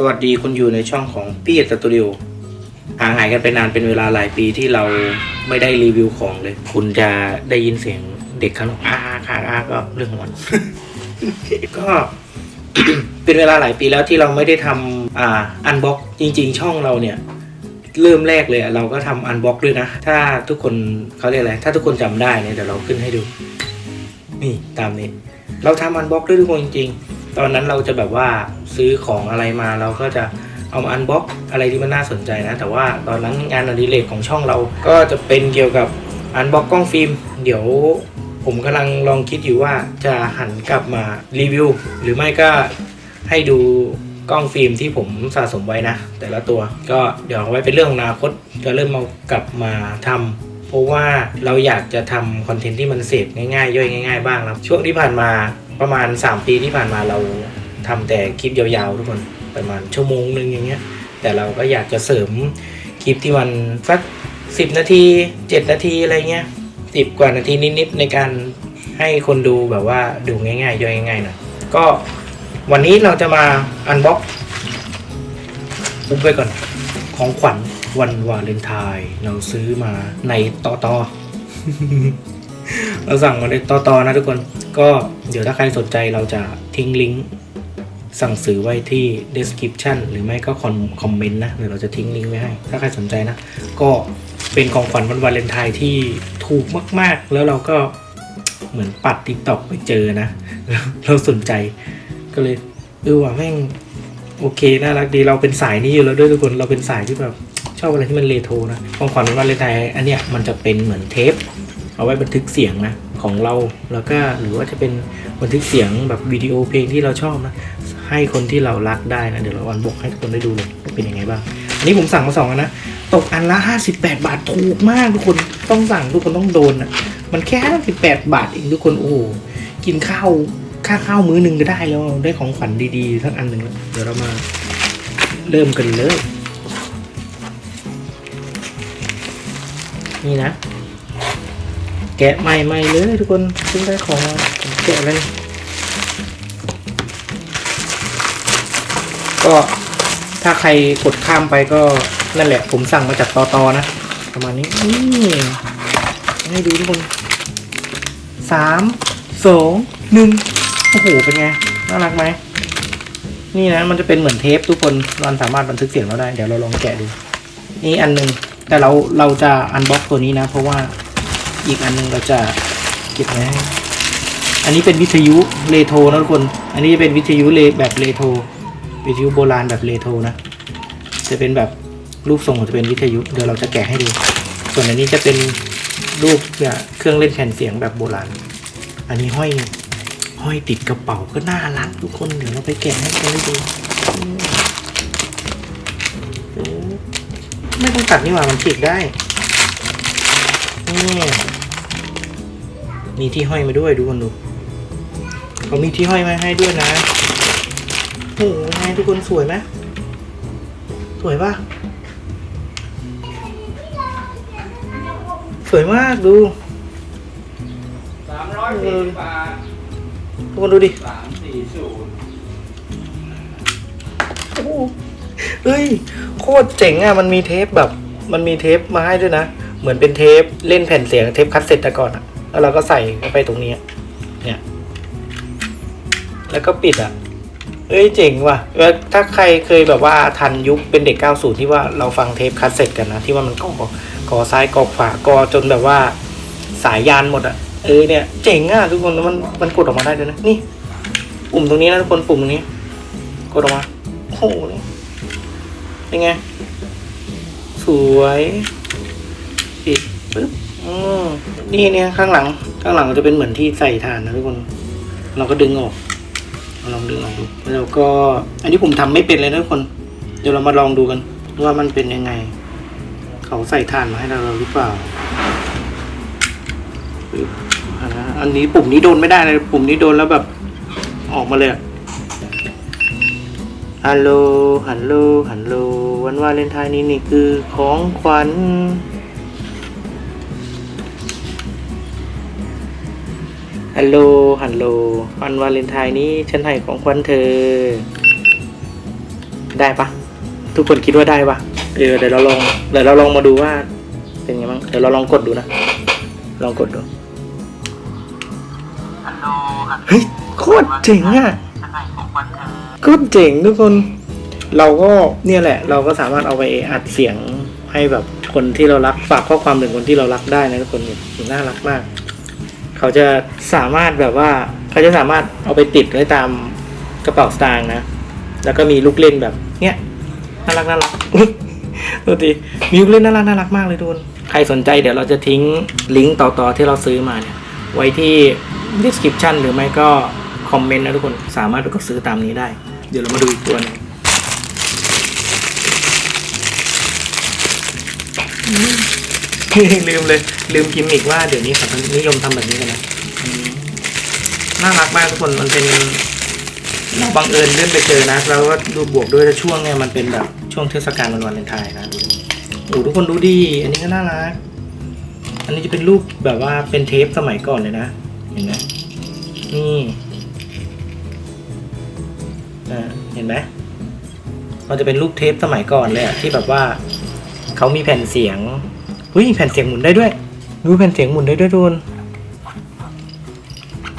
สวัสดีคุณอยู่ในช่องของพี่เอสตูดิโอห่างหายกันไปนานเป็นเวลาหลายปีที่เราไม่ได้รีวิวของเลย คุณจะได้ยินเสียงเด็กข้างนอกอาค่ะอาก็เรื่องของมันก็เป็นเวลาหลายปีแล้วที่เราไม่ได้ทำอ่าอันบ็อกจริง ๆ ช่องเราเนี่ย เริ่มแรกเลยเราก็ทำอันบ็อกด้วยนะ ถ้าทุกคนเขาเรียกอะไร ถ้าทุกคนจำได้เนี่ยเดี๋ยวเราขึ้นให้ดู นี่ตามนี้ เราทำอันบ็อกด้วยทุกคนจริงๆ ตอนนั้นเราจะแบบว่าซื้อของอะไรมาเราก็จะเอามาอันบ็อกอะไรที่มันน่าสนใจนะ แต่ว่าตอนนั้นงานอดิเรกของช่องเราก็จะเป็นเกี่ยวกับอันบ็อกกล้องฟิล์ม เดี๋ยวผมกำลังลองคิดอยู่ว่าจะหันกลับมารีวิว หรือไม่ก็ให้ดูกล้องฟิล์มที่ผมสะสมไว้นะ แต่ละตัวก็เดี๋ยวเอาไว้เป็นเรื่องของอนาคตจะเริ่มเอากลับมาทำเพราะว่าเราอยากจะทำคอนเทนต์ที่มันเสพง่ายๆ ย่อยง่าย ๆ บ้างนะช่วงที่ผ่านมา ประมาณ 3 ปีที่ผ่านมาเราทำแต่คลิปยาวๆทุกคนประมาณชั่วโมงหนึ่งอย่างเงี้ย แต่เราก็อยากจะเสริมคลิปที่มันสักสิบนาที 7 นาทีอะไรเงี้ยสิบกว่านาทีนิดๆในการให้คนดูแบบว่าดูง่ายๆย่อยง่ายๆหน่อยก็วันนี้เราจะมาอันบ็อกปุ๊บไปก่อนของขวัญวันวาเลนไทน์เราซื้อมาในต่อต่อ เราสั่งมาในต่อต่อนะทุกคน ก็เดี๋ยวถ้าใครสนใจเราจะทิ้งลิงก์สั่งซื้อไว้ที่ description หรือไม่ก็คอมเมนต์นะเดี๋ยวเราจะทิ้งลิงก์ไว้ให้ ถ้าใครสนใจนะ ก็เป็นของขวัญวันวาเลนไทน์ที่ถูกมาก ๆ แล้วเราก็เหมือนปัดติ๊กต็อกไปเจอนะ เราสนใจก็เลยเออว่ะแม่งโอเคน่ารักดีเราเป็นสายนี้อยู่แล้วด้วยทุกคนเราเป็นสายที่แบบชอบอะไรที่มันเรโทรนะของขวัญวันวาเลนไทน์อันเนี้ยมันจะเป็นเหมือนเทป เอาไว้บันทึกเสียงนะของเราแล้วก็หรือว่าจะเป็นบันทึกเสียงแบบวิดีโอเพลงที่เราชอบนะให้คนที่เรารักได้นะเดี๋ยวเราอันบอกให้ทุกคนได้ดูเลยว่าเป็นยังไงบ้างอันนี้ผมสั่งมาสองอันนะตกอันละ 58 บาทถูกมากทุกคนต้องสั่งทุกคนต้องโดนนะมันแค่58บาทเองทุกคนโอ้กินข้าวค่าข้าวมื้อหนึ่งก็ได้แล้วได้ของขวัญดีๆทั้งอันหนึ่งแล้วเดี๋ยวเรามาเริ่มกันเลยนี่นะ แกะใหม่ๆเลยทุกคนเพิ่งได้ของแกะเลย ก็ถ้าใครกดข้ามไปก็นั่นแหละ ผมสั่งมาจากตอตอนะ ประมาณนี้นี่ให้ดูทุกคนสามสองหนึ่งโอ้โหเป็นไง น่ารักไหม นี่นะมันจะเป็นเหมือนเทปทุกคนมันสามารถบันทึกเสียงเราได้ เดี๋ยวเราลองแกะดู นี่อันหนึ่งแต่เราเราจะอันบ็อกตัวนี้นะ เพราะว่า อีกอันหนึงเราจะเก็บไว้อันนี้เป็นวิทยุเรโทรนะทุกคน อันนี้จะเป็นวิทยุเลแบบเรโทรวิทยุโบราณแบบเรโทรนะ จะเป็นแบบรูปทรงจะเป็นวิทยุเดี๋ยวเราจะแกะให้ดู ส่วนอันนี้จะเป็นรูปเนี่ยเครื่องเล่นแผ่นเสียงแบบโบราณ อันนี้ห้อยห้อยติดกระเป๋าก็น่ารักทุกคนเดี๋ยวเราไปแกะให้กันดูไม่ต้องตัดนี่หว่ามันฉีกได้นี่ มีที่ห้อยมาด้วยดูคนดูเขามีที่ห้อยมาให้ด้วยนะโอ้โหไงทุกคนสวยไหมสวยปะสวยมากดูสามร้อยสี่สิบบาททุกคนดูดิสามสี่ศูนย์โอ้โหเฮ้ยโคตรเจ๋งอะ มันมีเทปแบบ มันมีเทปมาให้ด้วยนะ เหมือนเป็นเทปเล่นแผ่นเสียงเทปคัสเซ็ตแต่ก่อนอะ แล้วเราก็ใส่เข้าไปตรงนี้ เนี่ย แล้วก็ปิดอะ เอ้ยเจ๋งว่ะแล้วถ้าใครเคยแบบว่าทันยุคเป็นเด็ก 90 ที่ว่าเราฟังเทปคัสเซ็ตกันนะ ที่ว่ามันก่อกอซ้ายกอขวากอจนแบบว่าสายยานหมดอะ เออเนี่ย เจ๋งอะทุกคนมันมันกดออกมาได้ด้วยนะ นี่ ปุ่มตรงนี้นะทุกคนปุ่มตรงนี้ กดออกมาโอ้โหเป็นไง สวยปิด ปึ๊บอืมนี่เนี่ยข้างหลัง ข้างหลังจะเป็นเหมือนที่ใส่ถ่านนะทุกคน เราก็ดึงออกลองดึงออกดูแล้วก็ อันนี้ผมทำไม่เป็นเลยนะทุกคน เดี๋ยวเรามาลองดูกันว่ามันเป็นยังไง เขาใส่ถ่านมาให้เราหรือเปล่าอันนี้ปุ่มนี้โดนไม่ได้เลยปุ่มนี้โดนแล้วแบบออกมาเลยฮัลโหลฮัลโหลฮัลโหลวันวาเลนไทน์นี้นี่คือของขวัญ ฮัลโหล ฮัลโหล วันวาเลนไทน์นี้ฉันให้ของขวัญเธอ ได้ปะ ทุกคนคิดว่าได้ปะเออเดี๋ยวเราลอง เดี๋ยวเราลองมาดูว่า เป็นไงบ้าง เดี๋ยวเราลองกดดูนะ ลองกดดูเฮ้ย โคตรเจ๋งอะโคตรเจ๋งทุกคน เราก็เนี่ยแหละ เราก็สามารถเอาไปอัดเสียงให้แบบคนที่เรารักฝากข้อความถึงคนที่เรารักได้นะทุกคนเนี่ยน่ารักมาก เขาจะสามารถแบบว่า เขาจะสามารถเอาไปติดไว้ตามกระเป๋าสตางค์นะ แล้วก็มีลูกเล่นแบบ เนี้ยน่ารักน่ารักดูดิมีลูกเล่นน่ารักน่ารักมากเลยทุกคนใครสนใจเดี๋ยวเราจะทิ้งลิงก์ต่อๆที่เราซื้อมาเนี่ย ไว้ที่ description หรือไม่ก็คอมเมนต์นะทุกคนสามารถไปกดซื้อตามนี้ได้ เดี๋ยวเรามาดูอีกตัวนึง ลืมเลย ลืมกิมมิกว่าเดี๋ยวนี้เขานิยมทำแบบนี้กันนะอืมน่ารักมากทุกคนมันเป็นเราบังเอิญเลื่อนไปเจอนะ แล้วก็ดูบวกด้วยแต่ช่วงเนี่ยมันเป็นแบบช่วงเทศกาลวันวาเลนไทน์นะดูดิโอ้ทุกคนดูดี อันนี้ก็น่ารัก อันนี้จะเป็นรูปแบบว่าเป็นเทปสมัยก่อนเลยนะ เห็นไหมนี่อ่าเห็นไหมมันจะเป็นรูปเทปสมัยก่อนเลยอะที่แบบว่าเขามีแผ่นเสียง อุ้ยแผ่นเสียงหมุนได้ด้วย ดูแผ่นเสียงหมุนได้ด้วยทุน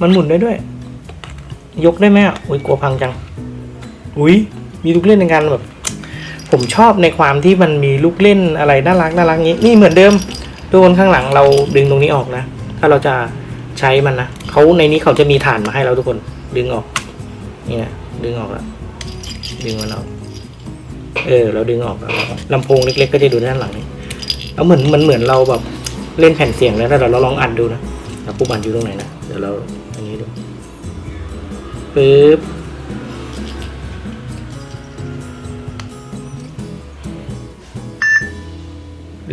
มันหมุนได้ด้วย ยกได้ไหมอะอุ้ยกลัวพังจัง อุ้ยมีลูกเล่นในการแบบ ผมชอบในความที่มันมีลูกเล่นอะไรน่ารักน่ารักงี้ นี่เหมือนเดิมทุกคนข้างหลังเราดึงตรงนี้ออกนะ ถ้าเราจะใช้มันนะเขาในนี้เขาจะมีฐานมาให้เราทุกคนดึงออก นี่ยดึงออกแล้วดึงมันออก เออ เราดึงออกแล้วลำโพงเล็กๆ ก็จะดูด้านหลังนี่ แล้วเหมือนมันเหมือนเราแบบเล่นแผ่นเสียงแล้วแต่เราลองอัดดูนะแล้วปุ๊บอัดอยู่ตรงไหนนะ เดี๋ยวเราอันนี้ดูปึ๊บ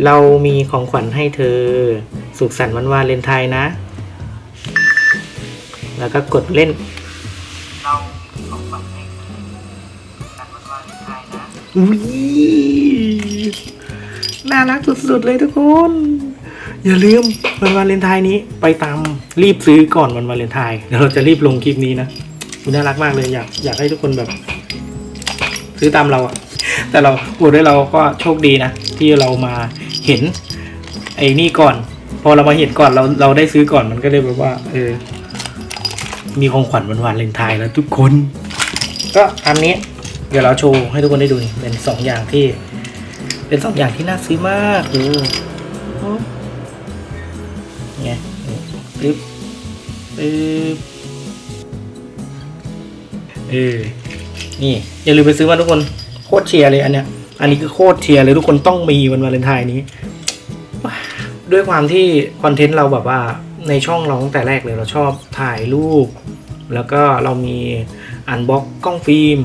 เรามีของขวัญให้เธอ สุขสันต์วันวาเลนไทน์นะ แล้วก็กดเล่น เรามีของขวัญให้เธอสุขสันต์วันวาเลนไทน์นะอุ้ย น่ารักสุดๆเลยทุกคน อย่าลืมวันวาเลนไทน์นี้ไปตามรีบซื้อก่อนวันวาเลนไทน์เดี๋ยวเราจะรีบลงคลิปนี้นะมันน่ารักมากเลยอยากอยากให้ทุกคนแบบ ซื้อตามเราอะแต่เราพูดด้วยเราก็โชคดีนะ ที่เรามาเห็น ไอ้นี่ก่อน พอเรามาเห็นก่อนเราเราได้ซื้อก่อนมันก็เลยแบบว่า เออ มีของขวัญวันวาเลนไทน์แล้วทุกคน ก็อันนี้ เดี๋ยวเราโชว์ให้ทุกคนได้ดูนี่เป็นสองอย่างที่ เป็นสองอย่างที่น่าซื้อมากดูไงปึ๊บปึ๊บเออ นี่ อย่าลืมไปซื้อมาทุกคน โคตรเชียร์เลยอันเนี้ย อันนี้คือโคตรเชียร์เลยทุกคนต้องมีวันวาเลนไทน์นี้ ด้วยความที่คอนเทนต์เราแบบว่าในช่องเราตั้งแต่แรกเลยเราชอบถ่ายรูป แล้วก็เรามีอันบ็อกกล้องฟิล์ม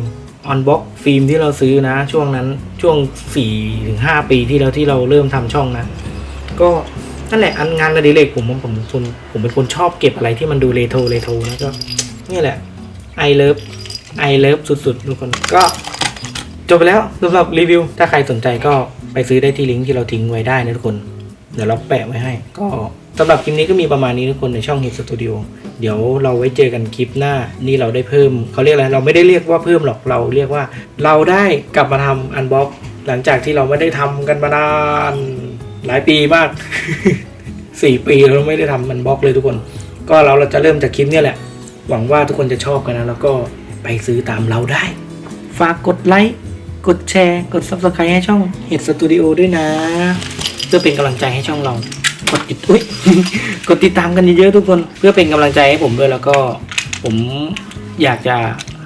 อันบ็อกฟิล์มที่เราซื้อนะ ช่วงนั้นช่วง4ถึง5ปีที่แล้วที่เราเริ่มทำช่องนะ ก็นั่นแหละอันงานอดิเรกผมผมผมผมผมเป็นคนชอบเก็บอะไรที่มันดูเรโทรเรโทรนะก็นี่แหละไอเลิฟไอเลิฟสุดๆทุกคนก็จบไปแล้วสำหรับรีวิว ถ้าใครสนใจก็ไปซื้อได้ที่ลิงก์ที่เราทิ้งไว้ได้นะทุกคน เดี๋ยวเราแปะไว้ให้ ก็สำหรับคลิปนี้ก็มีประมาณนี้ทุกคนในช่อง Hit Studio เดี๋ยวเราไว้เจอกันคลิปหน้า นี่เราได้เพิ่มเขาเรียกอะไรเราไม่ได้เรียกว่าเพิ่มหรอกเราเรียกว่า เราได้กลับมาทำอันบ็อกหลังจากที่เราไม่ได้ทำกันมานานหลายปีมากสี่ปีเราไม่ได้ทำอันบ็อกเลยทุกคน ก็เราเราจะเริ่มจากคลิปนี้แหละ หวังว่าทุกคนจะชอบกันนะ แล้วก็ไปซื้อตามเราได้ ฝากกดไลค์กดแชร์ กด subscribe ให้ช่อง Head Studio ด้วยนะ เพื่อเป็นกำลังใจให้ช่องเรา กดติดอุ้ย กดติดตามกันเยอะๆทุกคนเพื่อเป็นกำลังใจให้ผมด้วยแล้วก็ผมอยากจะ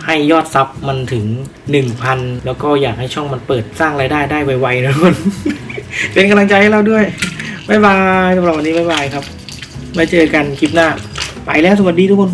ให้ยอดซับมันถึง 1,000 แล้วก็อยากให้ช่องมันเปิดสร้างรายได้ได้ไวๆนะทุกคนเป็นกำลังใจให้เราด้วยบ๊ายบายสำหรับวันนี้บ๊ายบายครับไว้เจอกันคลิปหน้า ไปแล้วสวัสดีทุกคน